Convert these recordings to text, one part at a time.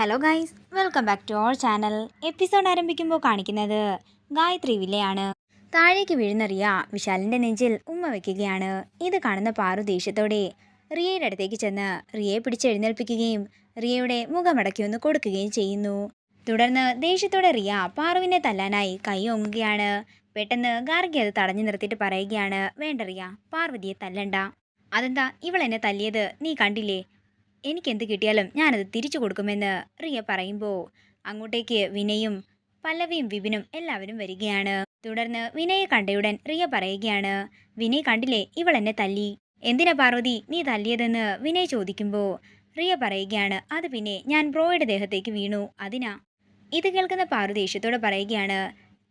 Hello guys welcome back to our channel episode ആരംഭിക്കുമ്പോൾ കാണിക്കുന്നത് ഗായത്രി വില്ലയാണ്. താഴേക്ക് വീഴുന്നറിയ വിശാലിന്റെ നെഞ്ചിൽ ഉമ്മ വയ്ക്കുകയാണ് ഇത് കാണുന്ന പാറു ദേഷ്യത്തോടെ റിയയുടെ അടുത്തേക്ക് ചെന്ന് റിയയെ പിടിച്ചെഴുന്നേൽപ്പിക്കുകയും റിയയുടെ മുഖമടക്കി ഒന്ന് കൊടുക്കുകയും ചെയ്യുന്നു. തുടർന്ന് ദേഷ്യത്തോടെ റിയ പാറുവിനെ തല്ലാനായി കൈ ഓങ്ങുകയാണ്. പെട്ടെന്ന് ഗാർഗി അത് തടഞ്ഞു നിർത്തിയിട്ട് പറയുകയാണ് വേണ്ട റിയ പാർവതിയെ തല്ലണ്ട. അതെന്താ ഇവൾ എന്നെ തല്ലിയത്? നീ കണ്ടില്ലേ? എനിക്കെന്ത് കിട്ടിയാലും ഞാനത് തിരിച്ചു കൊടുക്കുമെന്ന് റിയ പറയുമ്പോൾ അങ്ങോട്ടേക്ക് വിനയും പല്ലവിയും വിപിനും എല്ലാവരും വരികയാണ്. തുടർന്ന് വിനയെ കണ്ടയുടൻ റിയ പറയുകയാണ് വിനയ് കണ്ടില്ലേ ഇവൾ എന്നെ തല്ലി. എന്തിനാ പാർവതി നീ തല്ലിയതെന്ന് വിനയ് ചോദിക്കുമ്പോൾ റിയ പറയുകയാണ് അത് പിന്നെ ഞാൻ ബ്രോയുടെ ദേഹത്തേക്ക് വീണു. അതിനാ. ഇത് കേൾക്കുന്ന പാറു ദേഷ്യത്തോടെ പറയുകയാണ്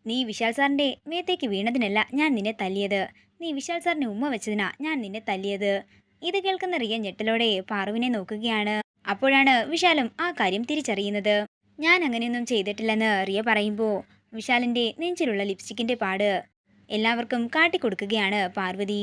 നീ വിശാൽ സാറിന്റെ മേത്തേക്ക് വീണതിനല്ല ഞാൻ നിന്നെ തല്ലിയത്. നീ വിശാൽ സാറിന്റെ ഉമ്മ വെച്ചതിനാ ഞാൻ നിന്നെ തല്ലിയത്. ഇത് കേൾക്കുന്ന റിയ ഞെട്ടലോടെ പാറുവിനെ നോക്കുകയാണ്. അപ്പോഴാണ് വിശാലും ആ കാര്യം തിരിച്ചറിയുന്നത്. ഞാൻ അങ്ങനെയൊന്നും ചെയ്തിട്ടില്ലെന്ന് റിയ പറയുമ്പോൾ വിശാലിന്റെ നെഞ്ചിലുള്ള ലിപ്സ്റ്റിക്കിന്റെ പാട് എല്ലാവർക്കും കാട്ടിക്കൊടുക്കുകയാണ് പാർവതി.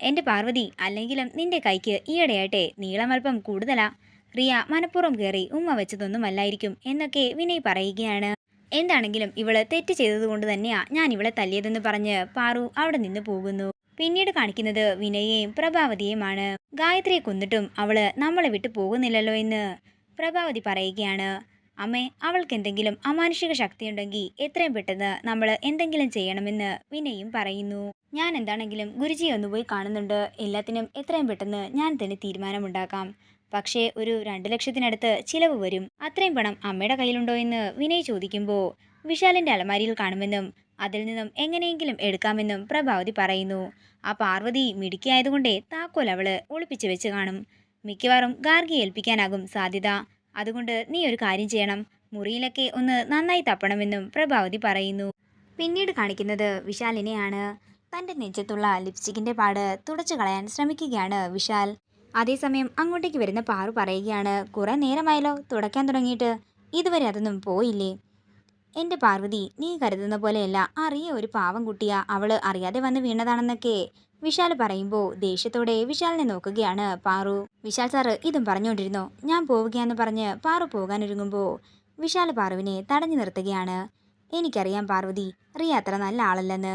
എന്റെ പാർവതി അല്ലെങ്കിലും നിന്റെ കൈക്ക് ഈയിടെയായിട്ടെ നീളമൽപ്പം കൂടുതലാ. റിയ മനഃപൂർവം കയറി ഉമ്മ വെച്ചതൊന്നുമല്ലായിരിക്കും എന്നൊക്കെ വിനയ് പറയുകയാണ്. എന്താണെങ്കിലും ഇവൾ തെറ്റ് ചെയ്തതുകൊണ്ട് തന്നെയാ ഞാൻ ഇവളെ തല്ലിയതെന്ന് പറഞ്ഞ് പാറു അവിടെ നിന്ന് പോകുന്നു. പിന്നീട് കാണിക്കുന്നത് വിനയെയും പ്രഭാവതിയെയുമാണ് ഗായത്രിയെ കൊന്നിട്ടും അവൾ നമ്മളെ വിട്ടു പോകുന്നില്ലല്ലോ എന്ന് പ്രഭാവതി പറയുകയാണ്. അമ്മേ അവൾക്ക് എന്തെങ്കിലും അമാനുഷിക ശക്തിയുണ്ടെങ്കിൽ എത്രയും പെട്ടെന്ന് നമ്മൾ എന്തെങ്കിലും ചെയ്യണമെന്ന് വിനയും പറയുന്നു. ഞാൻ എന്താണെങ്കിലും ഗുരുജിയെ ഒന്ന് പോയി കാണുന്നുണ്ട്. എല്ലാത്തിനും എത്രയും പെട്ടെന്ന് ഞാൻ തന്നെ തീരുമാനമുണ്ടാക്കാം. പക്ഷേ ഒരു രണ്ട് ലക്ഷത്തിനടുത്ത് ചിലവ് വരും. അത്രയും പണം അമ്മയുടെ കയ്യിലുണ്ടോ എന്ന് വിനയ് ചോദിക്കുമ്പോൾ വിശാലിന്റെ അലമാരിയിൽ കാണുമെന്നും അതിൽ നിന്നും എങ്ങനെയെങ്കിലും എടുക്കാമെന്നും പ്രഭാവതി പറയുന്നു. ആ പാർവതി മിടുക്കിയായതുകൊണ്ടേ താക്കോൽ അവൾ ഒളിപ്പിച്ചു വെച്ച് കാണും. മിക്കവാറും ഗാർഗി ഏൽപ്പിക്കാനാകും സാധ്യത. അതുകൊണ്ട് നീ ഒരു കാര്യം ചെയ്യണം. മുറിയിലൊക്കെ ഒന്ന് നന്നായി തപ്പണമെന്നും പ്രഭാവതി പറയുന്നു. പിന്നീട് കാണിക്കുന്നത് വിശാലിനെയാണ്. തന്റെ നെഞ്ചത്തുള്ള ലിപ്സ്റ്റിക്കിന്റെ പാട് തുടച്ചു കളയാൻ ശ്രമിക്കുകയാണ് വിശാൽ. അതേസമയം അങ്ങോട്ടേക്ക് വരുന്ന പാറു പറയുകയാണ് കുറെ നേരമായല്ലോ തുടയ്ക്കാൻ തുടങ്ങിയിട്ട്. ഇതുവരെ അതൊന്നും പോയില്ലേ? എന്റെ പാർവതി നീ കരുതുന്ന പോലെയല്ല. അറിയ ഒരു പാവം കുട്ടിയ. അവൾ അറിയാതെ വന്ന് വീണതാണെന്നൊക്കെ. വിശാൽ പറയുമ്പോൾ ദേഷ്യത്തോടെ വിശാലിനെ നോക്കുകയാണ് പാറു. വിശാൽ സാറ് ഇതും പറഞ്ഞുകൊണ്ടിരുന്നു ഞാൻ പോവുകയാന്ന് പറഞ്ഞ് പാറു പോകാനൊരുങ്ങുമ്പോൾ വിശാൽ പാറുവിനെ തടഞ്ഞു നിർത്തുകയാണ്. എനിക്കറിയാം പാർവതി റിയ അത്ര നല്ല ആളല്ലെന്ന്.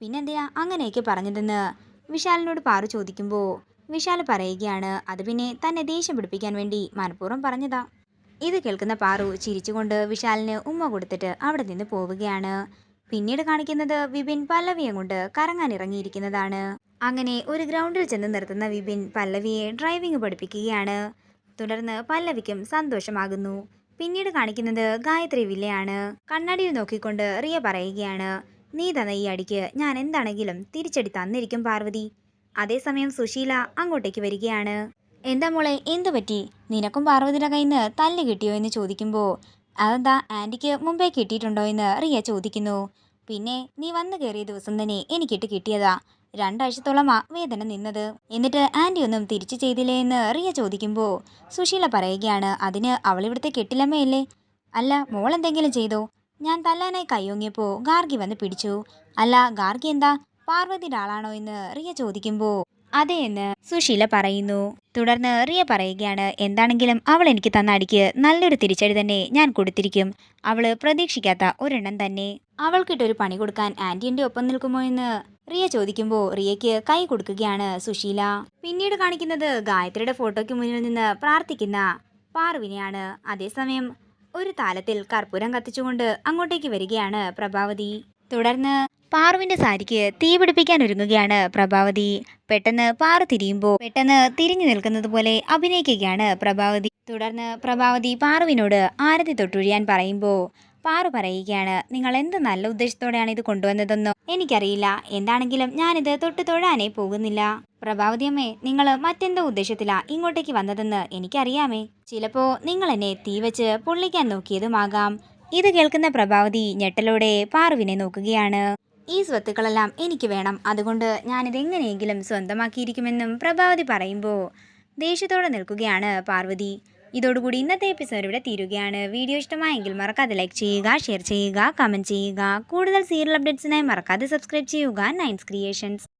പിന്നെന്തിനാ അങ്ങനെയൊക്കെ പറഞ്ഞതെന്ന് വിശാലിനോട് പാറു ചോദിക്കുമ്പോൾ വിശാൽ പറയുകയാണ് അത് പിന്നെ തന്നെ ദേഷ്യം പിടിപ്പിക്കാൻ വേണ്ടി മനഃപൂർവം പറഞ്ഞതാ. ഇത് കേൾക്കുന്ന പാറു ചിരിച്ചുകൊണ്ട് വിശാലിന് ഉമ്മ കൊടുത്തിട്ട് അവിടെ നിന്ന് പോവുകയാണ്. പിന്നീട് കാണിക്കുന്നത് വിപിൻ പല്ലവിയെ കൊണ്ട് കറങ്ങാൻ ഇറങ്ങിയിരിക്കുന്നതാണ്. അങ്ങനെ ഒരു ഗ്രൗണ്ടിൽ ചെന്ന് നിർത്തുന്ന വിപിൻ പല്ലവിയെ ഡ്രൈവിംഗ് പഠിപ്പിക്കുകയാണ്. തുടർന്ന് പല്ലവിക്കും സന്തോഷമാകുന്നു. പിന്നീട് കാണിക്കുന്നത് ഗായത്രി വില്ലയാണ്. കണ്ണാടിയിൽ നോക്കിക്കൊണ്ട് റിയ പറയുകയാണ് നീ തന്ന ഈ അടിക്ക് ഞാൻ എന്താണെങ്കിലും തിരിച്ചടി തന്നിരിക്കും പാർവതി. അതേസമയം സുശീല അങ്ങോട്ടേക്ക് വരികയാണ്. എന്താ മോളെ എന്തു പറ്റി? നിനക്കും പാർവതിയുടെ കയ്യിൽ നിന്ന് തല്ല് കിട്ടിയോ എന്ന് ചോദിക്കുമ്പോൾ അതെന്താ ആന്റിക്ക് മുമ്പേ കിട്ടിയിട്ടുണ്ടോ എന്ന് റിയ ചോദിക്കുന്നു. പിന്നെ നീ വന്നു കയറിയ ദിവസം തന്നെ എനിക്കിട്ട് കിട്ടിയതാ. രണ്ടാഴ്ചത്തോളമാ വേദന നിന്നത്. എന്നിട്ട് ആന്റി ഒന്നും തിരിച്ചു ചെയ്തില്ലേ എന്ന് റിയ ചോദിക്കുമ്പോൾ സുശീല പറയുകയാണ് അതിന് അവളിവിടുത്തെ കെട്ടിലമ്മയല്ലേ? അല്ല മോൾ എന്തെങ്കിലും ചെയ്തോ? ഞാൻ തല്ലാനായി കയ്യോങ്ങിയപ്പോൾ ഗാർഗി വന്ന് പിടിച്ചു. അല്ല ഗാർഗി എന്താ? പാർവതിയുടെ ആളാണോ? എന്ന് റിയ ചോദിക്കുമ്പോൾ അതെ എന്ന് സുശീല പറയുന്നു. തുടർന്ന് റിയ പറയുകയാണ് എന്താണെങ്കിലും അവൾ എനിക്ക് തന്ന അടിക്ക് നല്ലൊരു തിരിച്ചടി തന്നെ ഞാൻ കൊടുത്തിരിക്കും. അവൾ പ്രതീക്ഷിക്കാത്ത ഒരെണ്ണം തന്നെ. അവൾക്കിട്ടൊരു പണി കൊടുക്കാൻ ആന്റിയുടെ ഒപ്പം നിൽക്കുമോ എന്ന്? റിയ ചോദിക്കുമ്പോൾ റിയയ്ക്ക് കൈ കൊടുക്കുകയാണ് സുശീല. പിന്നീട് കാണിക്കുന്നത് ഗായത്രിയുടെ ഫോട്ടോയ്ക്ക് മുന്നിൽ നിന്ന് പ്രാർത്ഥിക്കുന്ന പാർവിനെയാണ്. അതേസമയം ഒരു താലത്തിൽ കർപ്പൂരം കത്തിച്ചുകൊണ്ട് അങ്ങോട്ടേക്ക് വരികയാണ് പ്രഭാവതി. തുടർന്ന് പാറുവിന്റെ സാരിക്ക് തീ പിടിപ്പിക്കാൻ ഒരുങ്ങുകയാണ് പ്രഭാവതി. പെട്ടെന്ന് പാറു തിരിയുമ്പോൾ പെട്ടെന്ന് തിരിഞ്ഞു നിൽക്കുന്നത് പോലെ അഭിനയിക്കുകയാണ് പ്രഭാവതി. തുടർന്ന് പ്രഭാവതി പാറുവിനോട് ആരതി തൊട്ടുഴിയാൻ പറയുമ്പോൾ പാറു പറയുകയാണ് നിങ്ങൾ എന്ത് നല്ല ഉദ്ദേശത്തോടെയാണ് ഇത് കൊണ്ടുവന്നതെന്നോ? എനിക്കറിയില്ല. എന്താണെങ്കിലും ഞാനിത് തൊട്ട് തൊഴാനേ പോകുന്നില്ല. പ്രഭാവതി അമ്മേ നിങ്ങൾ മറ്റെന്തോ ഉദ്ദേശത്തിലാ ഇങ്ങോട്ടേക്ക് വന്നതെന്ന് എനിക്കറിയാമേ. ചിലപ്പോൾ നിങ്ങൾ എന്നെ തീ വെച്ച് പൊള്ളിക്കാൻ നോക്കിയതുമാകാം. ഇത് കേൾക്കുന്ന പ്രഭാവതി ഞെട്ടലോടെ പാറുവിനെ നോക്കുകയാണ്. ഈ സ്വത്തുക്കളെല്ലാം എനിക്ക് വേണം. അതുകൊണ്ട് ഞാനിത് എങ്ങനെയെങ്കിലും സ്വന്തമാക്കിയിരിക്കുമെന്നും പ്രഭാവതി പറയുമ്പോൾ ദേഷ്യത്തോടെ നിൽക്കുകയാണ് പാർവതി. ഇതോടുകൂടി ഇന്നത്തെ എപ്പിസോഡ് ഇവിടെ തീരുകയാണ്. വീഡിയോ ഇഷ്ടമായെങ്കിൽ മറക്കാതെ ലൈക്ക് ചെയ്യുക ഷെയർ ചെയ്യുക കമന്റ് ചെയ്യുക. കൂടുതൽ സീരിയൽ അപ്ഡേറ്റ്സിനായി മറക്കാതെ സബ്സ്ക്രൈബ് ചെയ്യുക. Nines creations